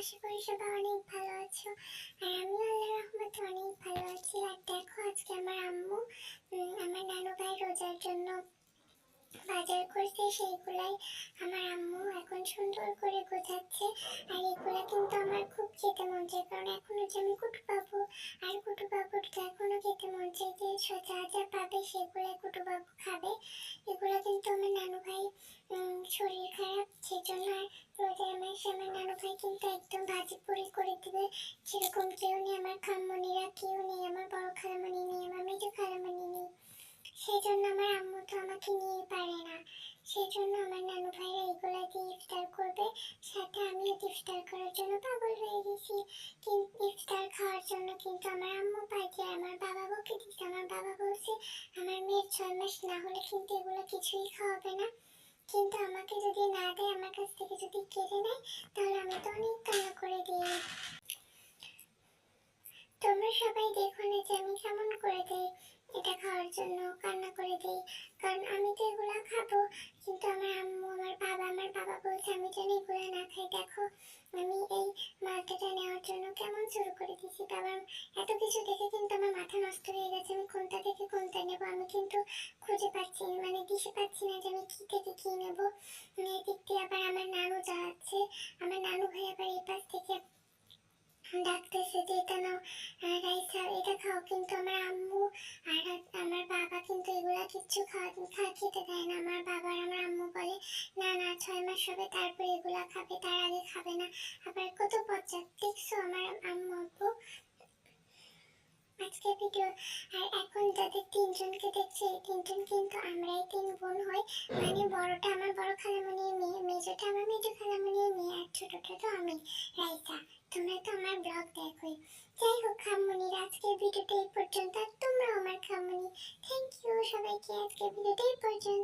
আশা করি সবাই অনেক ভালো আছো, আর আমি আল্লাহ রহমতে অনেক ভালো আছি আর দেখো আজকে আমার আম্মু আমার নানু ভাই রোজার জন্য বাজার করছে, সেইগুলাই আমার আম্মু এখন সুন্দর করে গোছাচ্ছে, আর এগুলা কিন্তু আমার খুব খেতে মন চায়, কারণ এখনও যে আমি কুটু পাবো আর কুটু বাবুর তো এখনও খেতে মন চায় যে যা যা পাবে সেগুলো কুটু বাবু খাবে, এগুলো কিন্তু আমার নানু ভাই শরীর খারাপ, সেজন্য আর কেউ নেই, আমার কেউ নেই, আমার বড় খালামণি নেই, আমার মেজো খালামণি নেই। সেই জন্য আমার আম্মু তো আমাকে নিয়ে পারে না। সেই জন্য আমার নানু ভাইরা এগুলা দিয়ে ইফতার করবে। সাথে আমিও ইফতার করার খাওয়ার জন্য কিন্তু আমার আম্মু পাইছে আমার বাবা বকে আমার বাবা বলছে, আমার মেয়ের ছয় মাস না হলে কিন্তু এগুলো কিছুই খাওয়াবে না। কিন্তু আমাকে যদি না দেয়, আমার কাছ থেকে যদি কেড়ে নেয়, তাহলে আমি তো অনেক কান্না করে দিই। তোমরা সবাই দেখো না যে আমি কেমন করে দিই। এটা খাওয়ার জন্য কান্না করে দিই। কারণ আমি তো এগুলা খাব, কিন্তু আমার আম্মু, আমার বাবা আমার বাবা বলছে, আমি যেন এগুলা না খাই। দেখো, আমি এই মাথাটা নেওয়ার জন্য কেমন শুরু করে দিয়েছি। বাবা, এত কিছু দেখে কিন্তু আমার মাথা নষ্ট হয়ে গেছে। আমি কোনটা থেকে কোনটা নেব? আমি কিন্তু খুঁজে পাচ্ছি মানে পাচ্ছি না যে আমি কি থেকে কি নেব। এদিক দিয়ে আবার আমার নানু যাচ্ছে। আমার নানু ভাই আবার এই পাশ থেকে ডাকতেছে যে, এটা নাও রাইসা এটা খাও। কিন্তু আমার আম্মু আর আমার বাবা কিন্তু এগুলা কিচ্ছু খাওয়া খেতে দেয় না। আমার বাবা আর আমার আম্মু বলে, না না, ছয় মাস হবে, তারপর এগুলা খাবে, তার আগে খাবে না। আবার কত পশ্চাৎ দেখছ আমার আম্মু আব্বু? আজকে ভিডিও আর এখন যাদের তিনজনকে দেখছে তিনজন কিন্তু আমরাই তিন বোন হই। মানে বড়টা আমার বড় খালামণির মেয়ে, মেজোটা আমার মেজো খালামণির মেয়ে, আর ছোটটা তো আমি, রাইসা। তোমরা তো আমার ব্লগ দেখোই। যাই হোক খামুনির আজকের ভিডিওটা এই পর্যন্ত। আর তোমরাও আমার খামুনি। থ্যাংক ইউ সবাইকে, আজকের ভিডিওটা এই পর্যন্ত।